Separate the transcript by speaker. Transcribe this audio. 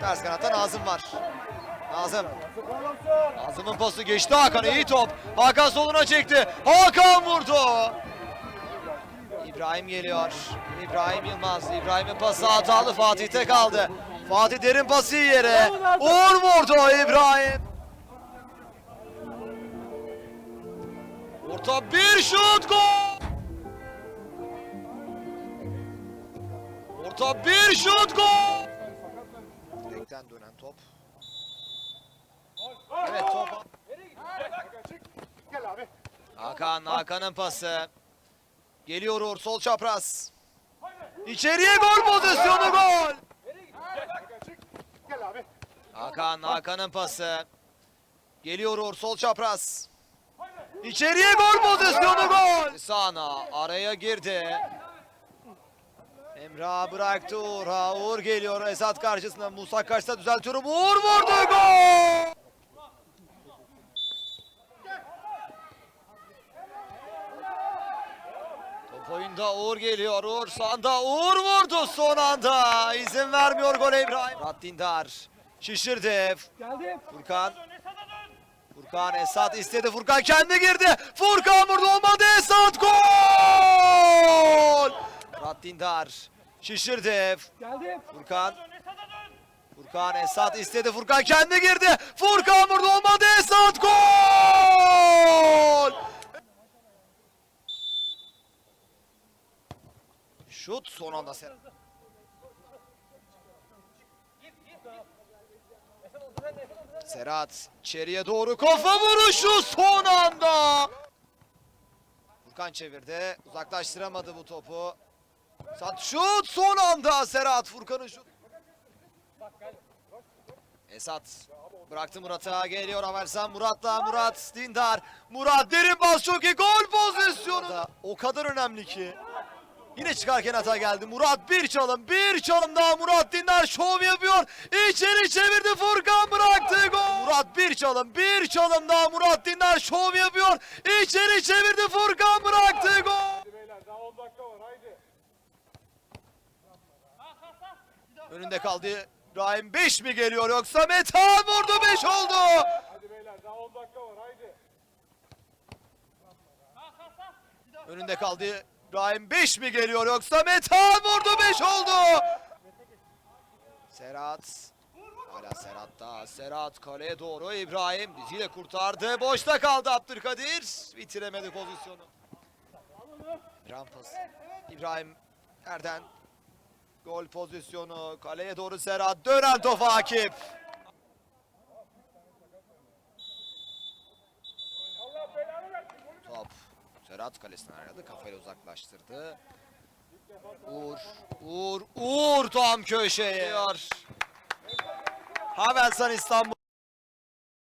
Speaker 1: Ters kanatta Nazım var. Nazım. Nazım'ın pası geçti Hakan iyi top. Hakan soluna çekti. Hakan vurdu. İbrahim geliyor. İbrahim Yılmaz. İbrahim'in pası hatalı Fatih'te kaldı. Fatih derin pası yere. Uğur vurdu İbrahim. Orta bir şut gol. Orta bir şut gol. Direkten dönen top. Evet top. Hakan, Hakan'ın pası. Geliyor Uğur sol çapraz. İçeriye gol pozisyonu gol. Hakan, Hakan'ın pası. Geliyor Uğur sol çapraz. İçeriye gol pozisyonu gol. Sana araya girdi. Emrah bıraktı Uğur'a. Uğur geliyor Esat karşısında. Musa karşısında düzeltiyorum. Uğur vurdu gol. Top oyunda Uğur geliyor. Uğur sağında. Uğur vurdu son anda. İzin vermiyor gol İbrahim. Murat Dindar şişirdi.
Speaker 2: Geldim.
Speaker 1: Furkan. Furkan Esat istedi. Furkan kendi girdi. Furkan vurdu olmadı. Esat gol! Murat Dindar şişirdi.
Speaker 2: Geldim.
Speaker 1: Furkan. Furkan Esat istedi. Furkan kendi girdi. Furkan vurdu olmadı. Esat gol! Şut son anda Serhat. Serhat içeriye doğru kafa vuruşu son anda. Furkan çevirdi. Uzaklaştıramadı bu topu. Sat şut son anda Serhat Furkan'ın şut. Esat bıraktı Murat'a geliyor Avelsan Murat'la Murat Dindar. Murat derin bas çok iyi. Gol pozisyonu o kadar önemli ki. Yine çıkarken hata geldi. Murat bir çalım bir çalım daha. Murat Dindar şov yapıyor. İçeri çevirdi Furkan bıraktı gol. Murat bir çalım bir çalım daha. Murat Dindar şov yapıyor. İçeri çevirdi Furkan bıraktı gol
Speaker 2: Beyler daha 10 dakika var haydi.
Speaker 1: Önünde kaldı İbrahim 5 mi geliyor yoksa Metehan vurdu 5 oldu.
Speaker 2: Hadi beyler daha 10 dakika var haydi.
Speaker 1: Önünde kaldı İbrahim 5 mi geliyor yoksa Metehan vurdu 5 oldu. Serhat. Hala Serhat'ta. Serhat kaleye doğru İbrahim diziyle kurtardı. Boşta kaldı Abdülkadir. Bitiremedi pozisyonu. İbrahim pas. İbrahim nereden? Gol pozisyonu. Kaleye doğru Serhat. Dönen top Akif. Top. Serhat kalesinden aradı. Kafayla uzaklaştırdı. Uğur. Uğur. Uğur tam köşeye. Havelsan İstanbul.